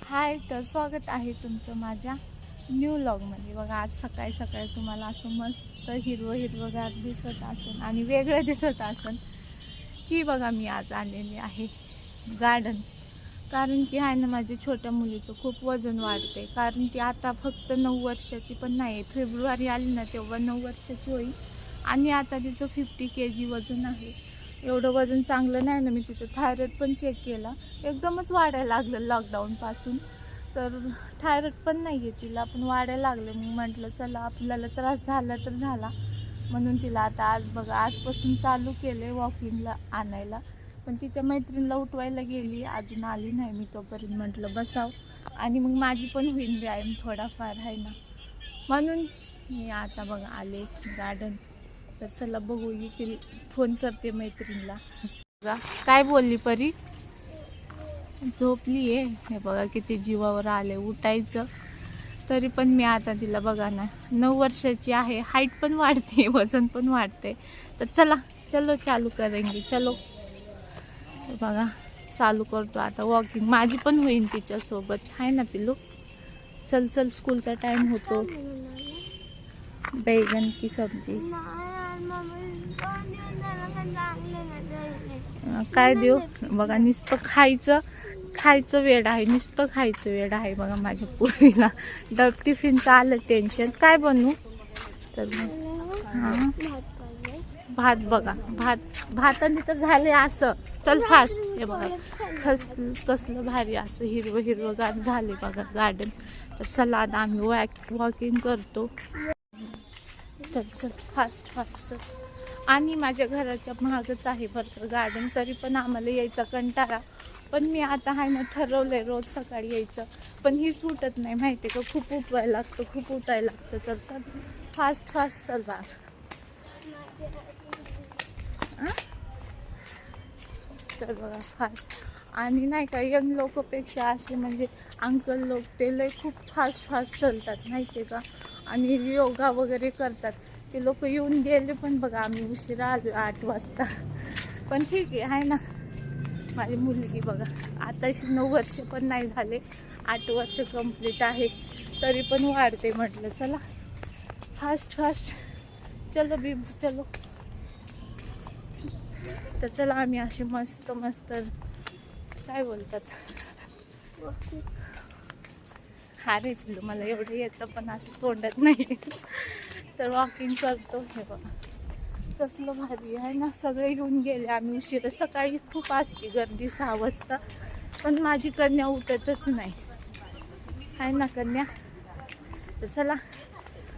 हाय तर स्वागत आहे तुमचं माझ्या न्यू लॉगमध्ये बघा आज सकाळी सकाळी तुम्हाला असं मस्त हिरवं हिरवंगार दिसत असेल आणि वेगळं दिसत असेल की बघा मी आज आलेली आहे गार्डन कारण की आहे ना माझ्या छोट्या मुलीचं खूप वजन वाढते कारण ती आता फक्त नऊ वर्षाची पण नाही फेब्रुवारी आली ना तेव्हा नऊ वर्षाची होईल. आणि आता तिचं फिफ्टी के जी वजन आहे. एवढं वजन चांगलं नाही ना मी तिचं थायरॉइड पण चेक केला. एकदमच वाढायला लागलं लॉकडाऊनपासून तर थायरॉइड पण नाही आहे तिला पण वाढायला लागलं. मग म्हटलं चला आपल्याला त्रास झाला तर झाला. म्हणून तिला आता आज बघा आजपासून चालू केलं आहे वॉकिंगला आणायला. पण तिच्या मैत्रिणीला उठवायला गेली अजून आली नाही मी तोपर्यंत. म्हटलं बसाव. आणि मग माझी पण होईल व्यायाम थोडाफार आहे ना. म्हणून मी आता बघा आले गार्डन तर चला बघू येतील फोन करते मैत्रिणीला. बघा काय बोलली परी? झोपली आहे. हे बघा किती जीवावर आले उठायचं. तरी पण मी आता तिला बघा ना नऊ वर्षाची आहे. हाईट पण वाढते वजन पण वाढते. तर चला चलो चालू करेंगे. चलो. बघा चालू करतो आता वॉकिंग माझी पण होईल तिच्यासोबत. आहे ना पिलू चल चल स्कूलचा टाईम होतो. बैगन की सब्जी? काय देऊ? बघा नुसतं खायचं खायचं वेड आहे नुसतं खायचं वेड आहे बघा माझ्या पोरीला. डब टिफिनचं आलं टेन्शन काय बनवू? तर हां. भात बघा भात भाताने तर झाले असं. चल फास्ट हे बघा कसलं कसलं भारी असं हिरवं हिरवंगार झाले बघा गार्डन तर चला आता आम्ही वॅक वॉकिंग करतो. चल चल फास्ट फास्ट चल. आणि माझ्या घराच्या महागच आहे बरं गार्डन तरी पण आम्हाला यायचा कंटाळा. पण मी आता आहे ना ठरवलंय रोज सकाळी यायचं. पण ही सुटत नाही माहिती आहे का? खूप उठवायला लागतं खूप उठायला लागतं. तर चल फास्ट फास्ट चल बा. तर बघा फास्ट आणि नाही का यंग लोकपेक्षा असे म्हणजे अंकल लोक ते लय खूप फास्ट फास्ट चालतात माहिती आहे का? आणि योगा वगैरे करतात. ते लोक येऊन गेले पण बघा आम्ही उशिरा आलो आठ वाजता. पण ठीक आहे आहे ना. माझी मुलगी बघा आताशी नऊ वर्ष पण नाही झाले. आठ वर्ष कंप्लीट आहे. तरी पण वाढते म्हटलं चला. फास्ट फास्ट चलो बी चलो. तर चला आम्ही असे मस्त मस्त. काय बोलतात? हारे रे मला एवढं येतं पण असं तोंडात नाही. तर वॉकिंग करतो हे बघा. कसलं भारी आहे ना सगळे येऊन गेले आम्ही उशिरा. सकाळी खूप असते गर्दी सहा वाजता. पण माझी कन्या उठतच नाही. आहे ना कन्या? तर चला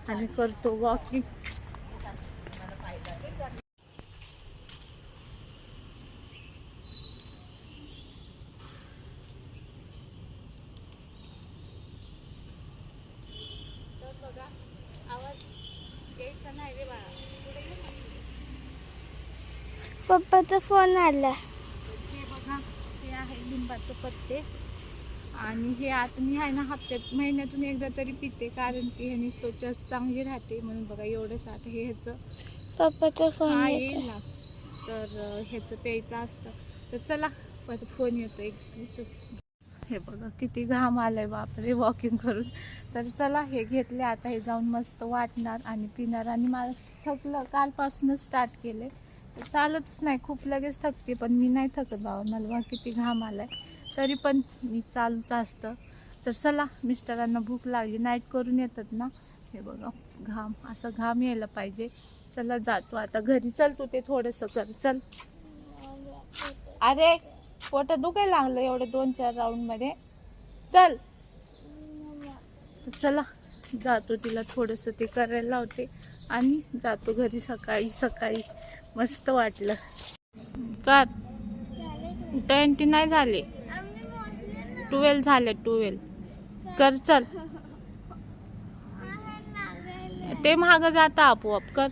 आम्ही करतो वॉकिंग तर बघा आवाज यायचा नाही रे बाळा पुढे ये ना. पप्पाचा फोन आला. हे बघा हे आहे लिंबाचं पत्ते. आणि हे आता मी आहे ना हप्त्यात महिन्यातून एकदा तरी पिते कारण की ह्याने त्वचा चांगली राहते म्हणून बघा एवढंच आता हे ह्याचं. पप्पाचा फोन हा येतो येईल ना. तर अं, ह्याचं प्यायचं असतं. तर चला परत फोन येतो एक उचल. हे बघा किती घाम आलाय बापरे वॉकिंग करून. तर चला हे घेतले. आता हे जाऊन मस्त वाटणार आणि पिणार. आणि मला थकलं कालपासूनच स्टार्ट केले चालतच नाही. खूप लगेच थकते पण मी नाही थकत बाबा. मला बघा किती घाम आलाय. तरी पण मी चालूच असतं. तर चला मिस्टरांना भूक लागली. नाईट करून येतात ना? हे बघा घाम. असं घाम यायला पाहिजे. चला जातो आता. घरी चल तू ते थोडंसं कर. चल. अरे पोट दुखायला लागलं एवढं दोन चार राऊंडमध्ये चल. चला जातो तिला थोडंसं. ते करायला लावते. आणि जातो घरी सकाळी सकाळी. मस्त वाटलं. कर ट्वेंटी नाही झाले. ट्वेल्व झाले ट्वेल्व कर चल. ते महाग जाता आपोआप कर.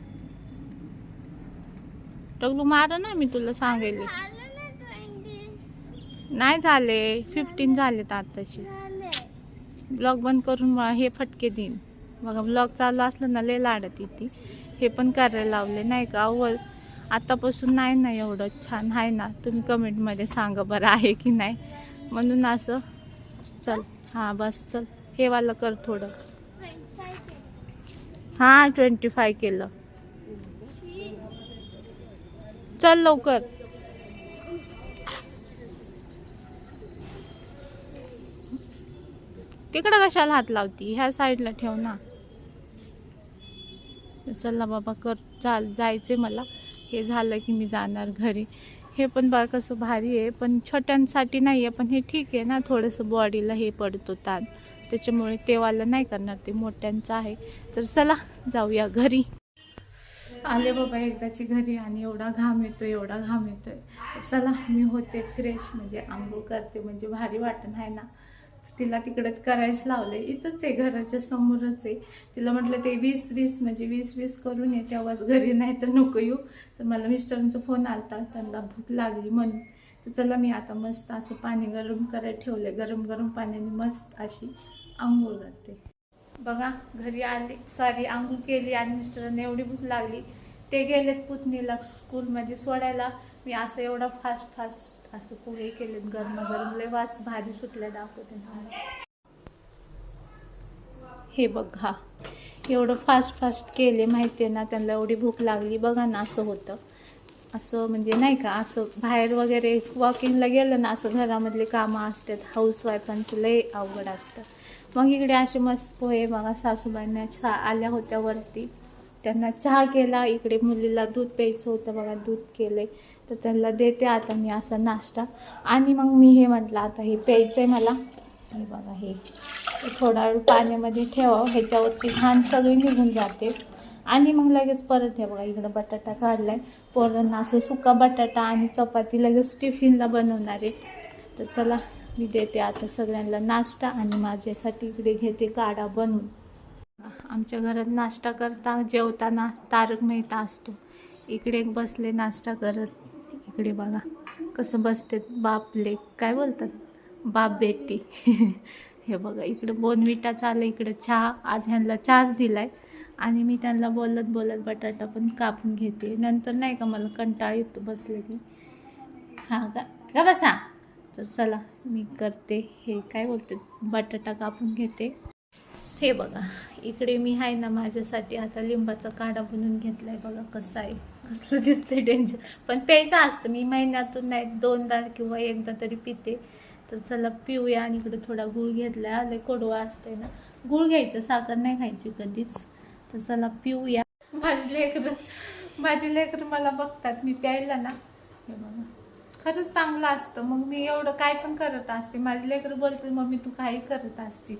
टगलू मार ना मी तुला सांगेल. नाही झाले. फिफ्टीन झालेत आताशी ब्लॉग बंद करून हे फटके देईन. बघा ब्लॉग चालू असलं ना लय लाडत ती हे पण करायला लावले नाही का? अव्वल. आतापासून नाही ना एवढं छान आहे ना. तुम्ही कमेंटमध्ये सांगा बरं आहे की नाही. म्हणून असं चल हां बस चल. हे वालं कर थोडं. हां ट्वेंटी फाय केलं. चल लवकर. तिकडं कशाला हात लावती? ह्या साईडला ठेव ना. चला बाबा कर. चाल जायचे मला. हे झालं की मी जाणार घरी. हे पण बा कसं भारी आहे पण छोट्यांसाठी नाही आहे पण हे ठीक आहे ना थोडंसं बॉडीला हे पडतो ताण. त्याच्यामुळे तेवाला नाही करणार ते मोठ्यांचं आहे. तर चला जाऊया घरी. आले बाबा एकदाची घरी आणि एवढा घाम येतो एवढा घाम येतोय. तर चला मी होते फ्रेश म्हणजे आंघोळ करते म्हणजे भारी वाटण आहे ना. तिला तिकडे करायच लावले इथंच आहे घराच्या समोरच आहे. तिला म्हटलं ते वीस वीस म्हणजे वीस वीस करून ये तेव्हाच घरी नाही तर नको येऊ. तर मला मिस्टरांचा फोन आलता. त्यांना भूक लागली म्हणून. तर चला मी आता मस्त असं पाणी गरम करायला ठेवलं गरम गरम पाण्याने मस्त अशी आंघोळ घालते. बघा घरी आली. सॉरी आंघोळ केली आणि मिस्टरांना एवढी भूक लागली. ते गेलेत पुतणीला स्कूलमध्ये सोडायला. मी असं एवढा फास्ट फास्ट असं पोहे केलेत गरम गरम लय वास भारी सुटल्या दाखवते ना हे बघ हा. एवढं फास्ट फास्ट केले माहिती आहे ना त्यांना एवढी भूक लागली. बघा ना असं होतं. असं म्हणजे नाही का असं बाहेर वगैरे वॉकिंगला गेलं ना असं घरामधले कामं असतात हाऊसवाईफांचं लय अवघड असतं. मग इकडे असे मस्त पोहे बघा सासूबाईंना छा आल्या होत्या वरती. त्यांना चहा केला इकडे मुलीला दूध प्यायचं होतं बघा दूध केले तर त्यांना देते आता मी असा नाश्ता. आणि मग मी हे म्हटलं आता हे प्यायचं आहे मला. हे बघा हे. थोडा वेळ पाण्यामध्ये ठेवा ह्याच्यावरती घाण सगळी निघून जाते. आणि मग लगेच परत हे बघा इकडं बटाटा काढला आहे पोरांना असं सुका बटाटा आणि चपाती लगेच टिफिनला बनवणार आहे. तर चला मी देते आता सगळ्यांना नाश्ता आणि माझ्यासाठी इकडे घेते काढा बनवून. आमच्या घरात नाश्ता करता जेवताना तारक मेहता असतो. इकडे एक बसले नाश्ता करत. इकडे बघा कसं बसते बाप लेक काय बोलतात? बाप बेटी. हे बघा इकडं बोनविटा चाललं इकडं चहा. आज ह्यांना चहाच दिलाय. आणि मी त्यांना बोलत बोलत बटाटा पण कापून घेते. नंतर नाही का मला कंटाळ येतो बसले की. हां का? का बसा? तर चला मी करते. हे काय बोलते बटाटा कापून घेते. हे बघा इकडे मी आहे ना माझ्यासाठी आता लिंबाचा काढा बनवून आहे बघा कसं आहे कसलं दिसतंय डेंजर पण प्यायचं असतं मी महिन्यातून नाही दोनदा किंवा एकदा तरी पिते. तर चला पिऊया आणि इकडे थोडा गुळ घेतलाय आले कोडवा असते ना. गुळ घ्यायचं साखर नाही खायची कधीच. तर चला पिऊया. माझी लेकरं माझी लेकरं मला बघतात मी प्यायला ना. हे बघा खरंच चांगलं असतं. मग मी एवढं काय पण करत असते. माझी लेकरं बोलते मम्मी तू काही करत असते.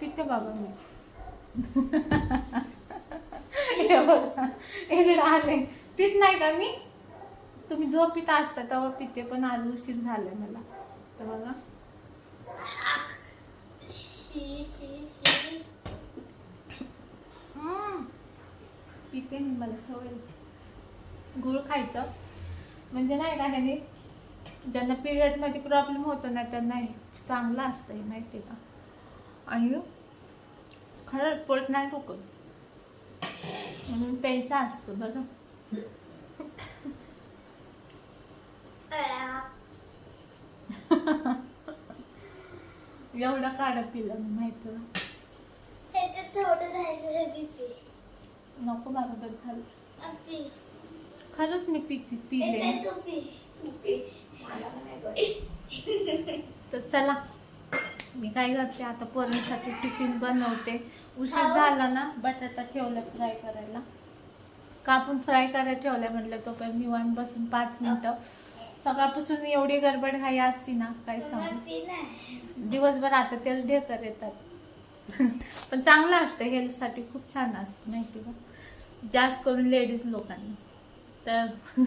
पिते बाबा मी. हे बघा इकडे आले. पित नाही का मी? तुम्ही झोपीत असता तेव्हा पिते पण आज उशीर झालाय मला. तर बघा. हम्म. पिते मी मला सवय गुळ खायचं. म्हणजे नाही का ह्याने ज्यांना पिरियडमध्ये प्रॉब्लेम होतो ना त्यांना हे चांगलं असतं हे माहिती आहे का? आणि खरं पोट नाही टोकत म्हणून प्यायचं असतं बघा. एवढा काढा पिलं माहिती नको मला बस झालं. खरंच मी पी पिले. तू पी. तर चला. मी काय करते आता पोरांसाठी टिफिन बनवते. उशीर झाला ना बटाटा ठेवला फ्राय करायला. कापून फ्राय करायला ठेवल्या म्हटलं तोपर्यंत निवांत बसून पाच मिनटं. सकाळपासून एवढी गडबड घाई असती ना काय सांगू. पी नाही. दिवसभर आता तेच ढेकर येतात. पण चांगलं असतं हेल्थसाठी खूप छान असतं माहिती का? जास्त करून लेडीज लोकांनी. तर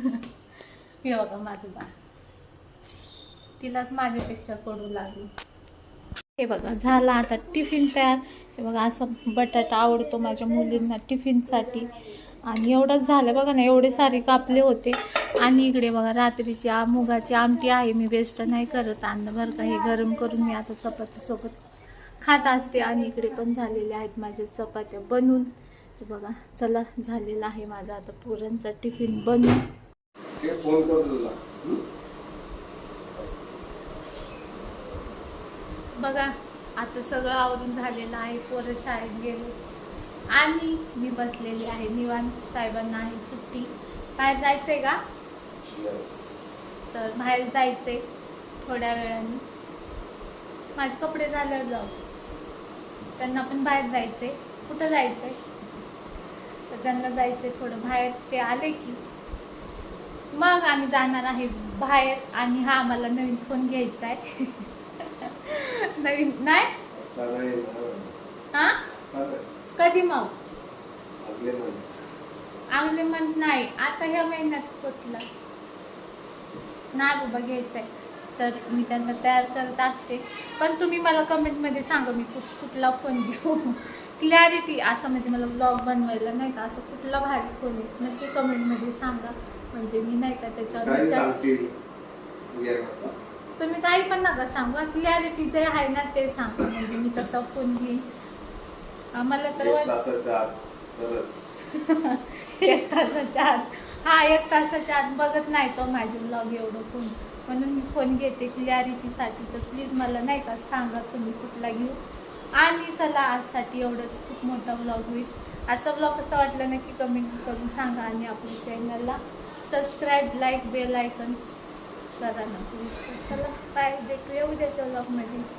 हे बघा माझं बाळ. तिलाच माझ्यापेक्षा कडू लागली. हे बघा झाला आता टिफिन तयार. हे बघा असं बटाटा आवडतो माझ्या मुलींना टिफिनसाठी. आणि एवढंच झालं बघा ना एवढे सारे कापले होते. आणि इकडे बघा रात्रीची आ मुगाची आमटी आहे मी वेस्ट नाही करत अन्न बरं का हे गरम करून मी आता चपातीसोबत खात असते. आणि इकडे पण झालेले आहेत माझ्या चपात्या बनून. हे बघा चला झालेला आहे माझा आता पुरणचा टिफिन बनून ते फोन कर तुला हं? बघा आता सगळं आवरून झालेलं आहे. पोरं शाळेत गेले. आणि मी बसलेली आहे. निवांत साहेबांना आहे सुट्टी. बाहेर जायचंय का? तर बाहेर जायचंय थोड्या वेळाने. माझे कपडे झाल्यावर जाऊ. त्यांना पण बाहेर जायचंय. कुठं जायचंय? तर त्यांना जायचंय थोडं बाहेर. ते आले की मग आम्ही जाणार आहे बाहेर आणि हा आम्हाला नवीन फोन घ्यायचा आहे नवीन नाही? हा? कधी मग? आगले मंथ नाही. आता ह्या महिन्यात कुठला? नाही बाबा घ्यायचं आहे तर मी त्यांना तयार करत असते. पण तुम्ही मला कमेंटमध्ये सांगा मी कुठ कुठला फोन घेऊ? क्लॅरिटी असं म्हणजे मला ब्लॉग बनवायला नाही का असं कुठला भारी फोन आहे? नक्की कमेंटमध्ये सांगा. म्हणजे मी नाही का त्याच्यावर विचार तुम्ही काही पण नका सांगू. क्लॅरिटी जे आहे ना ते सांगा. म्हणजे मी तसा फोन घेईन. आम्हाला तर एक वर- तासाच्या आत तरच एक तासाच्या आत. हा एक तासाच्या आत. बघत नाही तो माझे ब्लॉग एवढं फोन म्हणून मी फोन घेते क्लॅरिटीसाठी तर प्लीज मला नाही का सांगा तुम्ही कुठला घेऊ. आणि चला आजसाठी एवढंच. खूप मोठा ब्लॉग होईल. आजचा ब्लॉग कसा वाटला नक्की कमेंट करून सांगा. आणि आपल्या चॅनलला सबस्क्राईब लाईक बेल आयकन करा ना प्लीज चला बाय भेटूया उद्याच्या ब्लॉगमध्ये